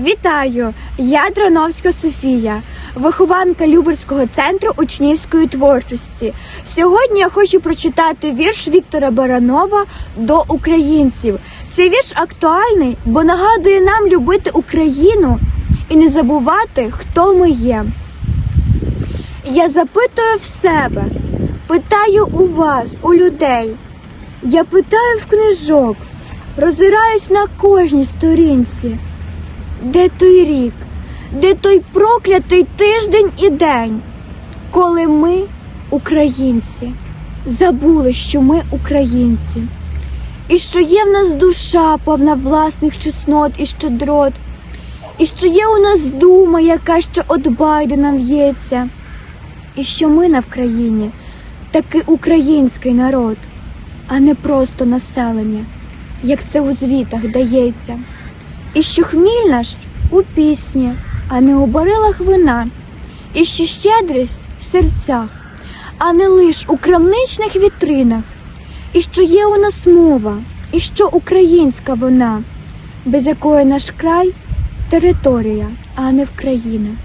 Вітаю! Я Дроновська Софія, вихованка Люберського центру учнівської творчості. Сьогодні я хочу прочитати вірш Віктора Баранова до українців. Цей вірш актуальний, бо нагадує нам любити Україну і не забувати, хто ми є. Я запитую в себе, питаю у вас, у людей. Я питаю в книжок, роззираюсь на кожній сторінці. Де той рік, де той проклятий тиждень і день, коли ми, українці, забули, що ми українці, і що є в нас душа повна власних чеснот і щедрот, і що є у нас дума, яка ще от Байдена в'ється, і що ми на Вкраїні таки український народ, а не просто населення, як це у звітах дається. І що хміль наш у пісні, а не у барилах вина, і що щедрість в серцях, а не лиш у крамничних вітринах, і що є у нас мова, і що українська вона, без якої наш край територія, а не Вкраїна.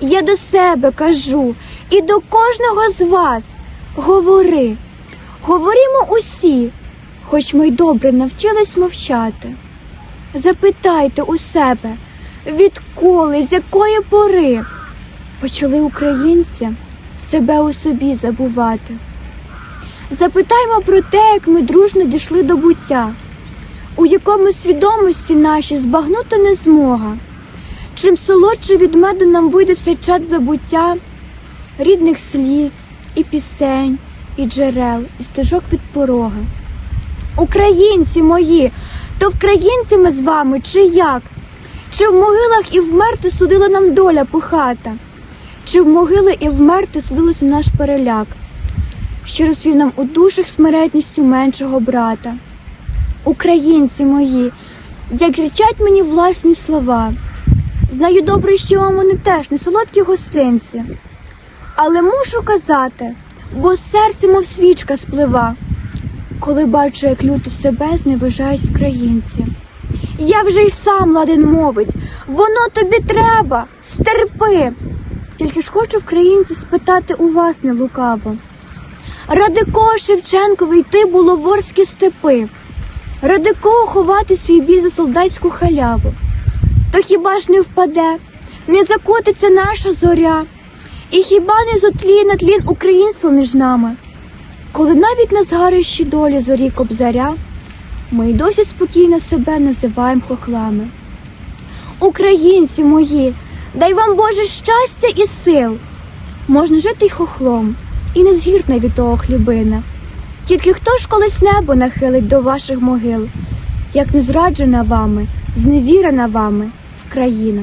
Я до себе кажу і до кожного з вас говори, говоримо усі, хоч ми й добре навчились мовчати. Запитайте у себе, відколи, з якої пори почали українці себе у собі забувати. Запитаймо про те, як ми дружно дійшли до буття, у якому свідомості наші збагнути не змога. Чим солодше від меду нам видався чад забуття, рідних слів, і пісень, і джерел, і стежок від порога. Українці мої, то вкраїнці ми з вами, чи як? Чи в могилах і вмерти судила нам доля пухата? Чи в могили і вмерти судилось у наш переляк, що розвів нам у душах смертністю меншого брата? Українці мої, як кричать мені власні слова, знаю добре, що вам вони теж не солодкі гостинці, але мушу казати, бо серце, мов свічка сплива коли бачу, як люто себе зневажають українці. Я вже й сам ладен мовить, воно тобі треба, стерпи. Тільки ж хочу українці спитати у вас не лукаво. Ради кого Шевченкові йти було ворські степи, ради кого ховати свій бій за солдатську халяву. То хіба ж не впаде, не закотиться наша зоря, і хіба не зотліє на тлін українство між нами? Коли навіть на згарищі долі зорі кобзаря ми й досі спокійно себе називаємо хохлами. Українці мої, дай вам Боже щастя і сил. Можна жити й хохлом, і не згірна від того хлібина. Тільки хто ж колись небо нахилить до ваших могил, як не зраджена вами, зневірена вами в країна.